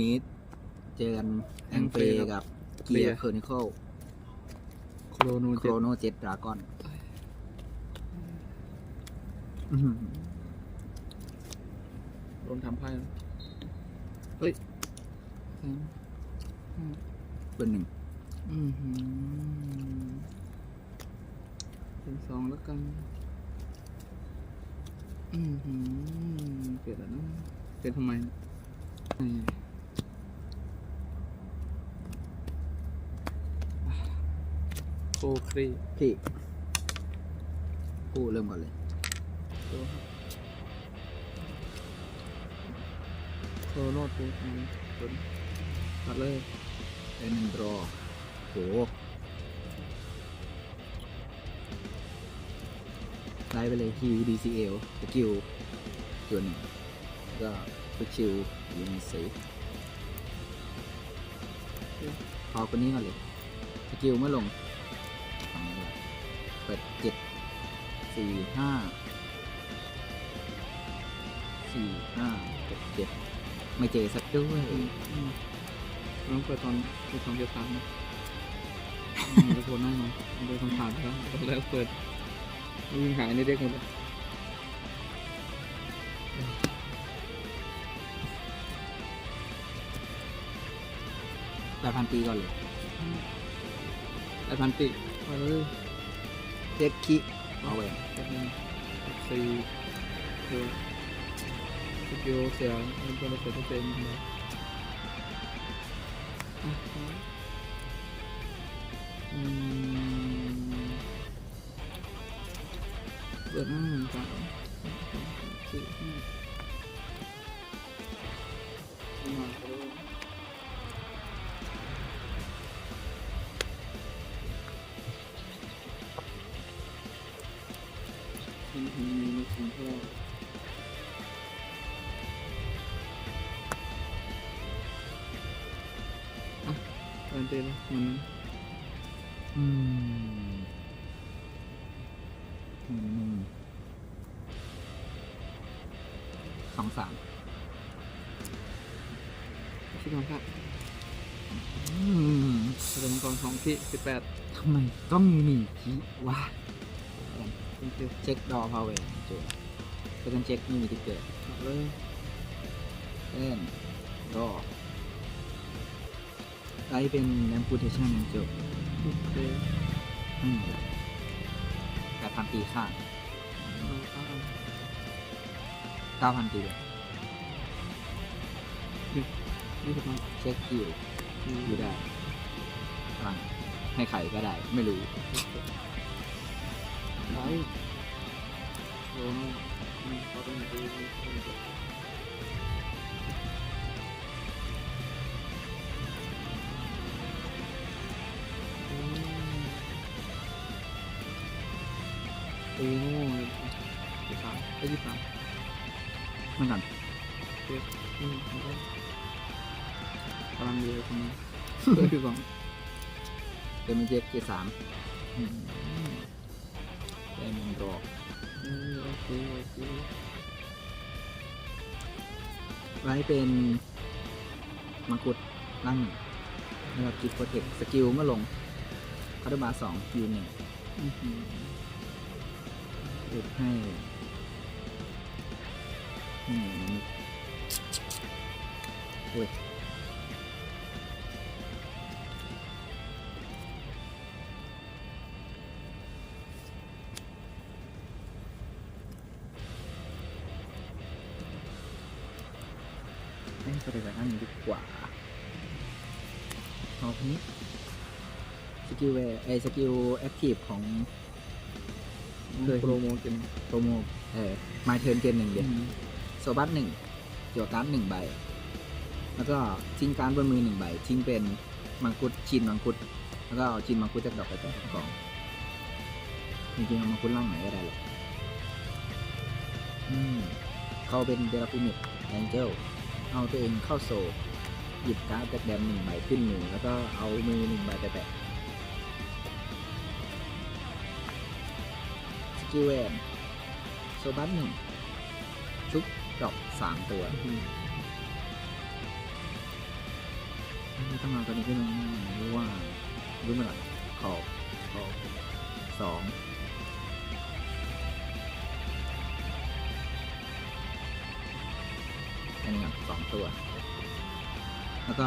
นี้เจอกันแองเฟ Angfe กับเกีเกียยร์ร์เคอร์นิคลโครโนโคเจ็รดโนเจ็ดดราก้อนโดนทำไพ่นะเฮ้ยสามห้าเบอร์หนึ่งอือหือเป็นสองแล้วกัน อือหือเปลี่ยนแล้วนะเปลี่ยนทำไมเนี่ย นี่โคครีพี่กูเริ่มก่อนเลยตัวครับโครโนตัวนี้ตัวนี้ตัดเลยเป็นหนึ่งรอโหไล่ไปเลยฮิว DCL สกิลตัวหนึ่งแล้วก็ฟิกชิลอยู่ในเซฟพอคนนี้ก่อนเลยสกิลเมื่อลงทำอะไร เปิดเจ็ดสี่ห้าสี่ห้าเจ็ดเจ็ดไม่เจอสักด้วยอืมอืมต้องเปิดตอนเปิดสองเจ็ดสามนะจะโผล่หน้ามาเดินคำถามไปแล้วตอนแรกเปิดวิ่งหายในเด็กหมดเลยแปดพันปีก่อนเลยไอพันติมาเลยเจ็ดคิเอาไว้แป๊บนึงสี่เดียวสกิลเสีย มันเป็นระเบิดที่เป็นน สองสามคิดว่าครับอืมเริ่มก่อนสองที่สิบแปดทำไมต้องมีคิวะเป็นเจ็ดเช็คดอพาวเวอร์จบก็ต้องเช็คไม่มีติ๊กเกอร์เลยเล่นรอไลท์เป็นแอมพูเทชันจบโอเคอืมแปดพันตีข้างเอาเอาเอาเก้าพันตีเลย ยี่สิบห้าเช็คคิวอยู่ได้พลังให้ใครก็ได้ ไม่รู้ไปโอ้โหอืมเขาต้องดูอืมตีโง่เลยยี่สิบสามไปยี่สิบสามเหมือนกันเจ็ดอืมแล้วก็กำลังเดียวตรงนี้เพื่อคือก่อนเดมิเจ็คเกียร์สามได้หนึ่งรอบเออโอเคโอเคไว้เป็นมังคุดล่างหนึ่งนะครับกิฟโปรเทคสกิลเมื่อลงคาร์บาสองยูหนึ่งอื้อหืออุดให้อืมโอ้ย นดีกว่าเอาคนนี้สกิลเวไอสกิลแอคทีฟของเคยโปรโมทกันโปรโมเอ่อมาเทิร์นเกมหนึ่งเดียวโซบัสหนึ่งจั่วการ์ดหนึ่งใบ แล้วก็ทิ้งการ์ดบนมือหนึ่งใบ ทิ้งเป็นมังคุดชินมังคุด แล้วก็เอาชินมังคุดจากดอกไปแต่กล่องจริงๆเอามังคุดล่างไหนก็ได้หรอกอืมเขาเป็นเดลฟิมิดแองเจล เอาตัวเองเข้าโซลหยิบการ์ดจากแดมหนึ่งใบขึ้นมือแล้วก็เอามือหนึ่งใบไปแตะสกิลแวนโซบัสหนึ่งชุบดอกสามตัว ไม่ต้องเอาตัวนี้ขึ้นมาหรือว่ารู้มาหน่อขอบขอบสอง อันนี้ก่อนสองตัว แล้วก็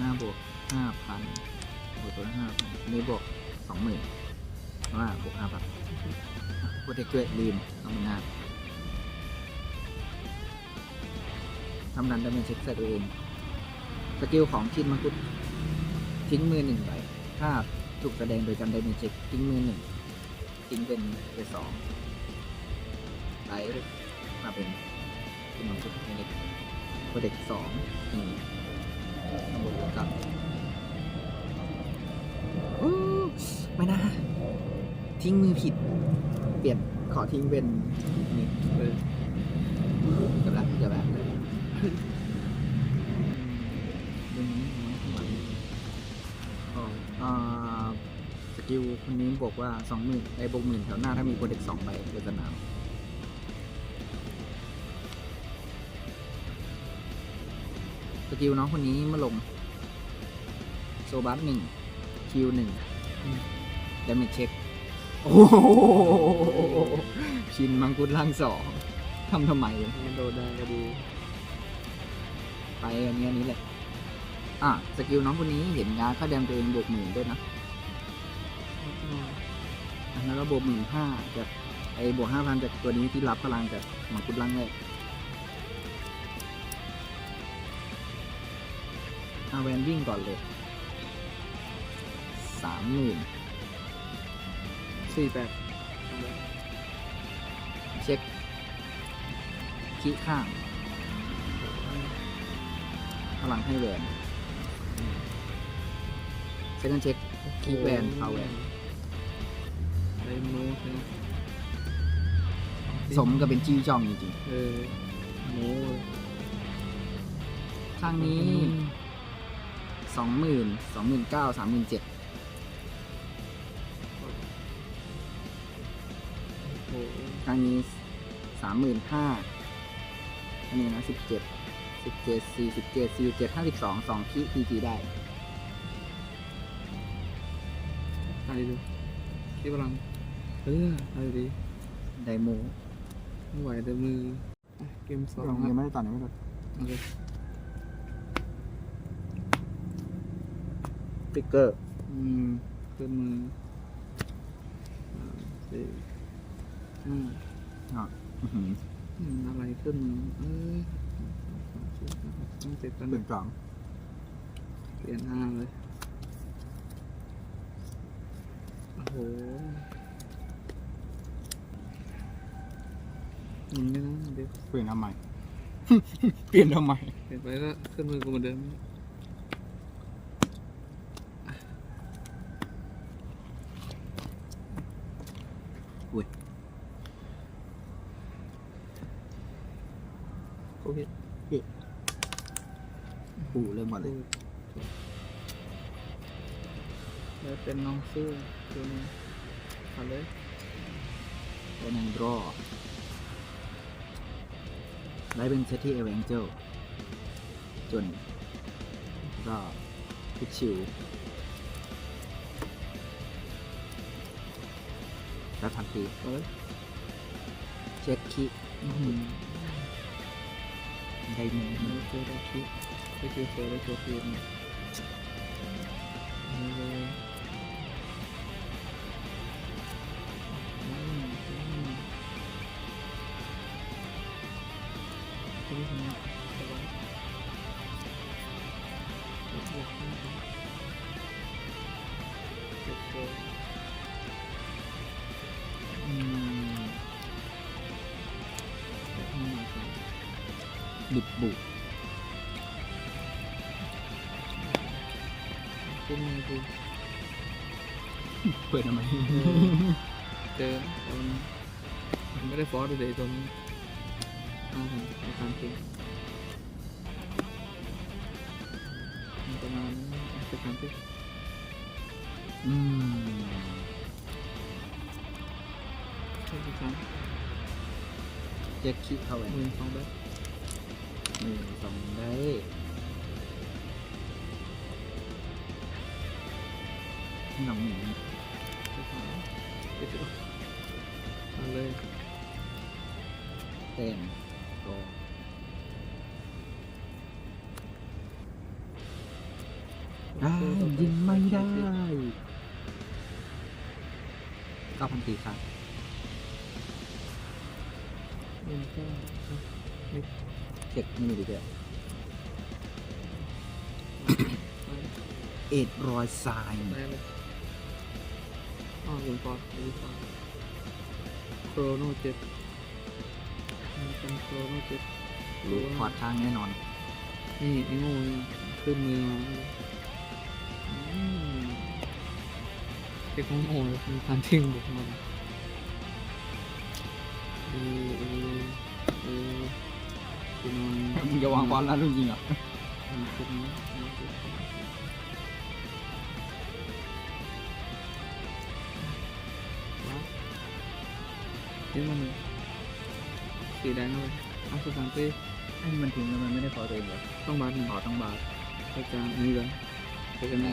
หน้าบวกห้าพันบวกตัวห้าพันนี้บวกสองหมื่นว่าบวกห้าพันโปรเทคด้วยลืมสองหมื่นห้าทำรันดาเมจเช็คใส่ตัวเอง สกิลของชินมังคุดทิ้งมือหนึ่งใบถ้าถูกแสดงโดยการไดเมจเช็คทิ้งมือหนึ่งทิ้งเป็นไปสองไลท์มาเป็น ชินมังคุดเล็กโปรเทคสองหนึ่งข้งบนแล้วกับอู้ไม่นะ ทิ้งมือผิด เปลี่ยนขอทิ้งเป็นนี่เออเกือบแล้วเกือบแล้วเรื่องนี้นะหวานอ๋ออ่าสกิลคนนี้บอกว่าสองหมื่นไอ้บวกหมื่นแถวหน้าถ้ามีโปรเด็กสองใบบนสนาม สกิลน้องคนนี้เมื่อลง โซบัสหนึ่งคิวหนึ่งดาเมจเช็ค โอ้โหชินมังกุดล่างสองทำทำไมงั้นโดนได้ก็ดีไปอันนี้อันนี้แหละ อะ สกิลน้องคนนี้เห็นงานค่าแดงตัวเองบวกหมื่นด้วยนะอันนั้นก็บวกหมื่นห้าจากไอ้บวกห้าพันจากตัวนี้ที่รับพลังจากมังคุดล่างแรก อาแวนวิ่งก่อนเลยสามหมื่นสี่แปดเช็คขี้ข้างพลังให้แวนเซ็กันเช็คขี้แวนเอาแวนไดโมใช่ไหมสมกับเป็นจี้จองจริงเออโมๆข้างนี้ สองหมื่นสองหมื่นเก้าสามหมื่นเจ็ดโอ้โหครั้งนี้สามหมื่นห้าอันนี้นะสิบเจ็ดสิบเจ็ดสี่สิบเจ็ดสี่เจ็ดห้าสิบสองสองคีพีจีได้ตายดูที่พลังเออตายดีไดโมไม่ไหวแต่มืออะเกมสองยังครับไม่ได้ตัดยังไม่ได้โอเค ฟิกเกอร์อืมขึ้นมือสามสี่ห้าอื้อหืออืมอะไรขึ้นมือเอ้ยสองสามสี่ห้าหกเจ็ดแปดหนึ่งสองเปลี่ยนห้าเลย โอ้โหยิงไม่นะเดี๋ยวเปลี่ยนทำไม เปลี่ยนทำไม เปลี่ยนไปก็ขึ้นมือกูเหมือนเดิม โอเคปูเริ่มก่อนเลยแล้วเป็นน้องเสื้อตัวนี้เอาเลยแล้วนังดรอได้เป็นเซตที่เอเวนเจลจนก็พิกชิวแล้วทันทีเอาเลยเช็คคิ อื้อหือไดโมไม่เจอได้คิด บิดบุขึ้นมือกูเปิดทำไมเจอตอนมันไม่ได้ฟอสเลยตรงนี้เอาผมอาการจริงมันประมาณนี้จะทำที่อืมที่ทเช็คคิเข้าไปำมือสองแบบ หนึ่งสองได้หนองหนีเอเลยเต็มตัวได้ยิงไม่ได้เก้าพันตีครับหนึ่งเก้า เช็คไม่มีดีเดียวไปเอ็ดรอยทรายได้เลยอ้าวหนึ่งปอนด์หนึ่งปอนด์โครโนเจ็ดมันเป็นโครโนเจ็ดรู้พอดข้างแน่นอน นี่ไอ้โง่นี่ขึ้นมือมาอืมเด็กของโง่เลยมีการทิ้งบุกมันเออเออเออ คุณนอนมึงจะวางบอลแล้วจริงเหรอมันขึ้นนะมันขึ้นว้าวนี่มันสีแดงเลยเอาสุสานเต้ไอ้มันทิ้งแล้วมันไม่ได้พอตัวเองเหรอต้องบาดหนึ่งขอต้องบาสก็จะนี่เลยก็จะนี่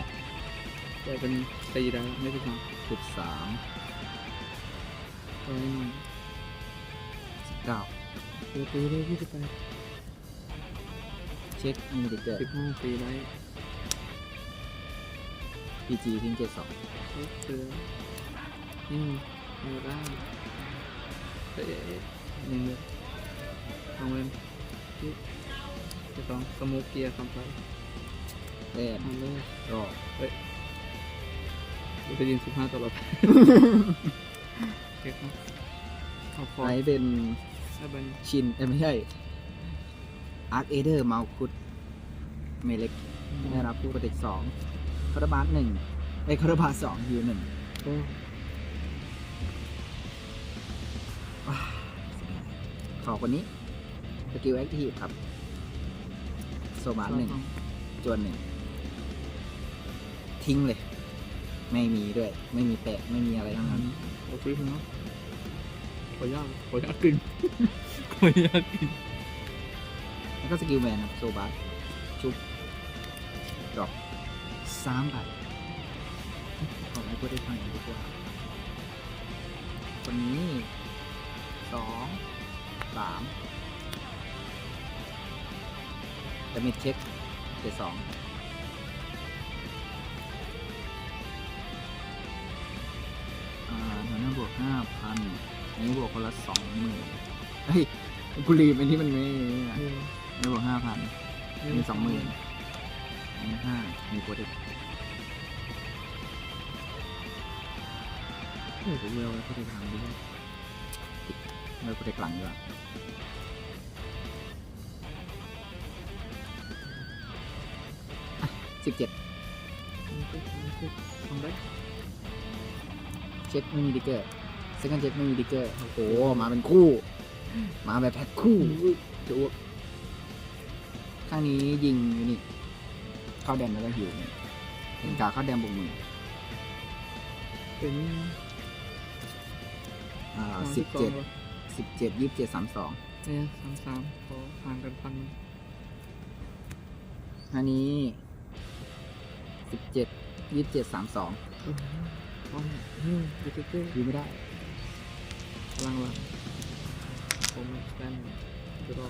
จะเป็นสีแดงไม่ใช่สองสิบสามตัวนี้มันสิบเก้าตัวตัวเลยยี่สิบแปด เช็คมีดีเกิดสิบห้าสีได้พีจีทิ้งเจ็ดสองเอ๊ะเสือนี่มือได้เอ๊ะเอ๊ะหนึ่งเลยสองเล่นที่ที่สองสโมกเกียร์คำไปเต้นทำเลยรอเราจะยิงสิบห้าตลอดเก็บนะเอาพอไอเป็นถ้าเป็นชินเอ้ยไม่ใช่ อาร์คเอเดอร์เมาคุดเมเล็กได้รับผู้ปฏิสองคาราบาสหนึ่งไอยคาราบาสสองฮิวหนึ่งก็ขอคนนี้สกิลแอคทีฟครับ โซบาสหนึ่งจวนหนึ่ง ทิ้งเลย ไม่มีด้วย ไม่มีแปะ ไม่มีอะไรทั้งนั้นเอาฟรีเนาะขอยากขอยากกินขอยากกินแล้ว ก็สกิลแมนครับโซบาสชุบดอปสามใบขอให้พูดได้ฟังดีกว่าคนนี้สองสามจะมีเช็คเจ็ดสองอ่าแถวหน้าบวกห้าพันอันนี้บวกคนละสองหมื่นเฮ้ยกูรีบอันนี้มันไม่ ไม่บวกห้าพันมีสองหมื่นอันนี้ห้ามีโปรเทคเฮ้ยเวลแล้วโปรเทคหลังดีด้วยเวลโปรเทคหลังดีกว่าสิบเจ็ดทำได้เช็คไม่มีดิกเกอร์เซคันเช็คไม่มีดิกเกอร์ โอ้โห มาเป็นคู่ มาแบบแพ็คคู่จะอ้วก ข้างนี้ยิงอยู่นี่เข้าแดนแล้วก็หิวเนี่ยเห็นกาเข้าแดนบุกมือเป็นอ่าสามสิบเจ็ดสองสิบเจ็ดยี่สิบเจ็ดสามสองเนี่ยสามสามขอห่างกันพันอันนี้สิบเจ็ดยี่สิบเจ็ดสามสองโอ้โหพร้อมเฮ้ยดิจิเต้ยิงไม่ได้พลังหลังผมแต้มจะรอ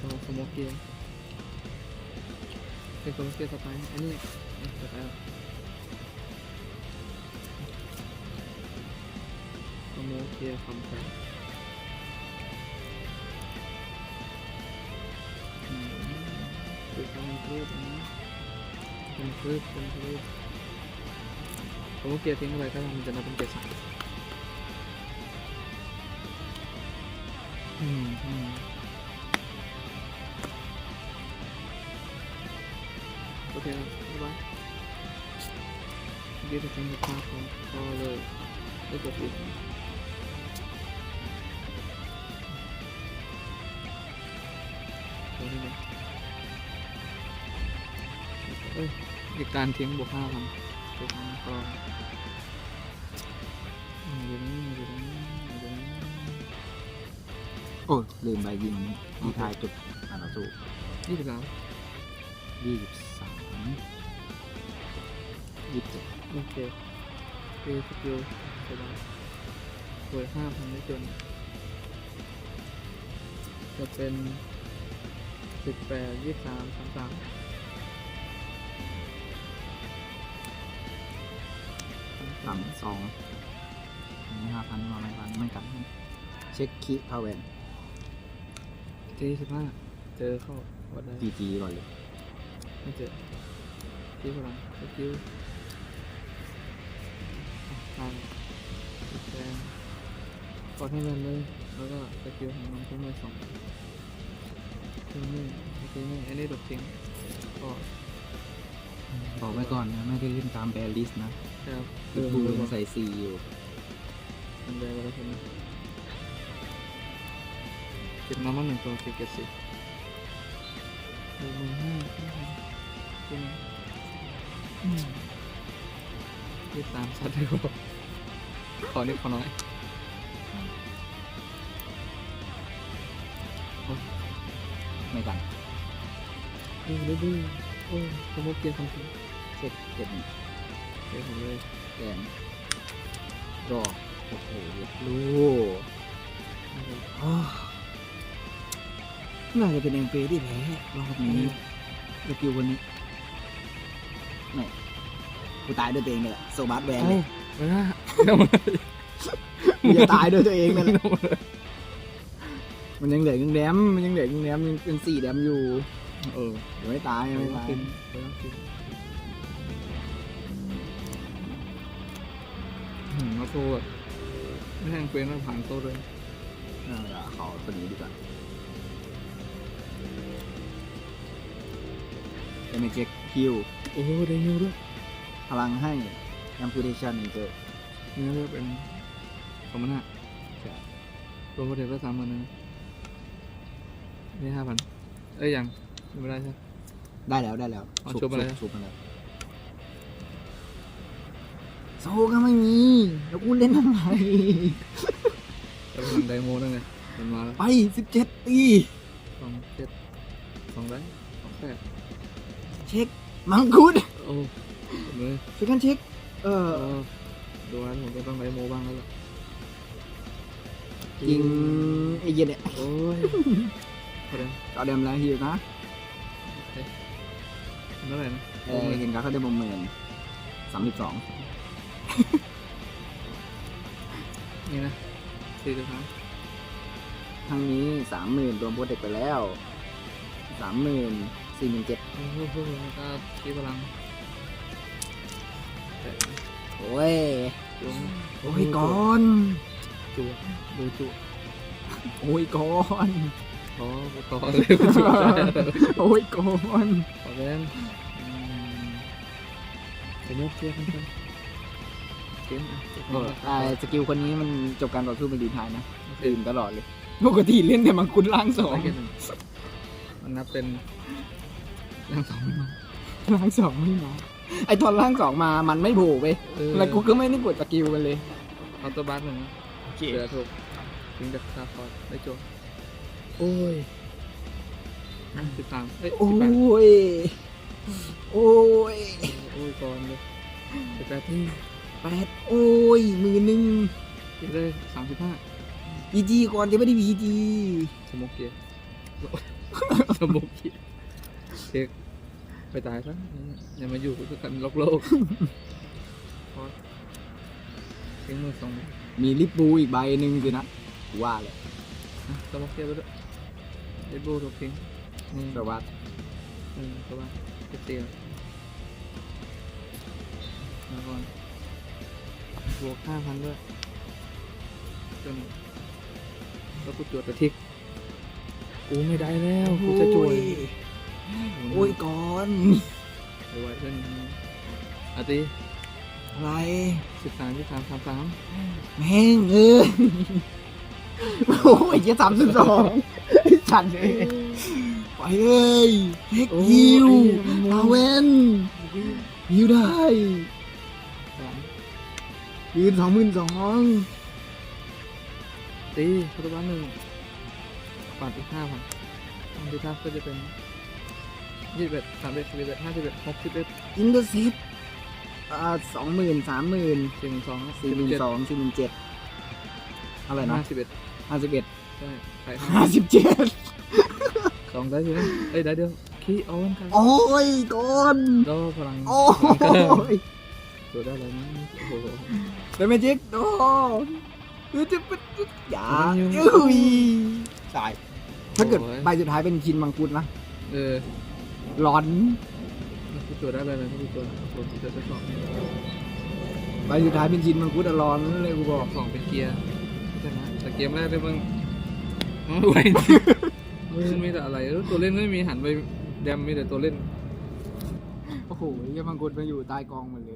สโมสโมกเกียร์เป็นสโมกเกียร์สไปอันนี้สไปสโมกเกียร์คำไปอืมคือการคลืบนะเป็นคลืบเป็นคลืบสโมกเกียร์ทิ้งอะไรก็มันจะนับเป็นเกียร์สามอืมอืม โอเคครับบ๊ายบายเดี๋ยวจะเป็นภาพของก็เลยได้กดปิดโอเคเลยเอ้ยมีการทิ้งบวกห้าพันบวกห้าก็อยู่นี่อยู่นี่อยู่นี่โอ้ยลืมไปยิงดีทายจุดอ่าเราสู้ยี่สิบสามยี่สิบสาม ยี่สิบเจ็ดโอเคคือสกิลสบายบวกห้าพันได้จน จะเป็นสิบแปดยี่สามสามสามสามสองห้าพันมาไม่พันไม่กัน เช็คคีพาวเวนที่สิบห้าเจอเข้าวัดได้จีจีก่อนเลย ไม่เจอ ที่พลังสกิลทางแปดกดให้มันเลยแล้วก็สกิลของมันทิ้งมือสองทิ้งมือทิ้งมืออันนี้ดอกทิ้งก็บอกไว้ก่อนนะไม่ได้เล่นตามแบรลิสนะครับลิบูยังใส่ซีอยู่มันได้แล้วใช่ไหมเก็บน้ำมันหนึ่งตัวเก็บเก็บสิหกหมื่นห้าใช่ไหม ยี่สามชัดเลยว่ะขอนิดขอน้อยไม่กันดูดูดูโอ้สมมติเกียร์คำพูดเช็คเจ็ดหนึ่งเกียร์ผมเลยแดงรอโอ้โหลูอ้าวน่าจะเป็นเอ็มเฟที่แพ้รอบนี้สกิลวันนี้ ไม่กูตายด้วยตัวเองเลยแหละโซบัสแวนเอ้าเลยเวลาเอามากูจะตายด้วยตัวเองนั่นแหละมันยังเหลือยังแดมมันยังเหลือยังแดมยังเป็นสี่แดมอยู่ เออเดี๋ยวไม่ตายยังไม่ตายขึ้นเดี๋ยวขึ้นหืมมาโทษไม่แห้งเฟรนแล้วผ่านโต๊ะเลย เออเดี๋ยวขอตัวนี้ดีกว่า จะไม่เช็คคิวโอ้ได้ยิวด้วยพลังให้ amputation เจอนี่เรียกเป็นสองพันห้าใช่รวมประเดี๋ยวก็สามพันนะนี่ห้าพันเอ้ยยังยังไม่ได้ใช่ไหมได้แล้วได้แล้วเอาชุบมาเลยชุบมาแล้วโซก็ไม่มีแล้วกูเล่นทำไมจะไปทำไดโมนั่นไงมันมาแล้วไปสิบเจ็ดตีสองเจ็ดสองได้สองแปด เช็ค มังคุดโอ้เลยช่วยกันเช็ค เออเออดูแล้วผมก็ต้องไดโมบ้างแล้วล่ะยิงไอ้เหี้ย็นเนี่ยโอ้ยพอดีก็เดิมแล้วฮิวนะเท่าไหร่นะเออเห็นการเขาได้บอมเมนสามสิบสองนี่นะสี่สิบสามทางนี้สามหมื่นรวมโปรเทคไปแล้วสามหมื่น สี่หมื่นเจ็ดโอ้โหก็คีพลังแต่โอ้ยจุ๊งโอ้ยก่อนจุ๊ดูจุ๊โอ้ยก่อนขอขอเลยจุ๊โอ้ยก่อนขอแว่นเป็นยกเทียบกันเกมอะอ่าสกิลคนนี้มันจบการต่อสู้เป็นรีไทายนะตื่นตลอดเลยปกติเล่นแต่มังคุดล่างสองไม่เกมหนึ่งมันนับเป็น ยังสองไม่มาล่างสองไม่มาไอตอนล่างสองมามันไม่โผล่ไปแล้วกูก็ไม่ได้กดสกิลกันเลยเอาตัวบัสหนึ่งนะโอเค เสือถูกถึงจะคาคอร์ดได้โจโอ้ย สิบสามเอ้ยโอ้สิบแปดย โอ้ยโอ้ยก่อนเลยสิบแปดที่แปดโอ้ยมือหนึ่งที่ได้สามสิบห้าพีจีก่อนจะไม่ได้พีจีสโมกเกียร์สโมกเกียร์ เช็คไปตายซะอย่ามาอยู่กับกันโลกโลกพอทิ้งมือสองมีลิปบูอีกใบหนึ่งสินะกูว่าเลยอะสโมกเกียร์ไปด้วยเอ็ดบูถูกทิ้งนี่แต่ว่าอืมตัวบ้านเจ็ดเตียแล้วก่อนบวกห้าพันด้วยจนแล้วกูจวดไปทิกกูไม่ได้แล้วกูจะจวย โอ้ยก่อนไปไว้เพื่อนอาตีอะไรสิบสามสิบสามสามสามแม่งเออโอ้ยจะสามสิบสองฉันเลยไปเลยเทคยิวมาเวนยิวได้สามยืนสองหมื่นสองตีพัตบ้านหนึ่งปัดอีกห้าพันอันที่ท่าก็จะเป็น ยี่สิบเอ็ดสามสิบเอ็ดสิบเอ็ดห้าสิบเอ็ดหกสิบเอ็ดอินเตอร์เซปอ่าสองหมื่นสามหมื่นสี่หมื่นสองสี่หมื่นสองสี่หมื่นเจ็ดอะไรนะห้าสิบเอ็ดห้าสิบเอ็ดใช่ใครห้าสิบเจ็ดสองได้ใช่ไหมเอ้ยได้เดียวคีออนกันโอ้ยก่อนดอพลังโอ้พลังเกินยตัวได้แล้วนะโอ้โหเป็นเมจิกโอ้ยจะเป็นอย่ามันอยู่อุ้ยตายถ้าเกิดโอ้ยใบสุดท้ายเป็นชินมังคุดนะเออ ร้อนนี่คือตัวได้เลยนะนี่คือตัวตัวที่จะสองใบสุดท้ายเป็นชินมังคุดอะร้อนเลยกูบอกสองเป็นเกียร์ใช่ไหมแต่เกมแรกเลยมึงมึงไวจริงมึงมีแต่อะไรแล้วตัวเล่นไม่มีหันไปแดมมีแต่ตัวเล่น โอ้โหยังมังคุดมาอยู่ใต้กองหมดเลย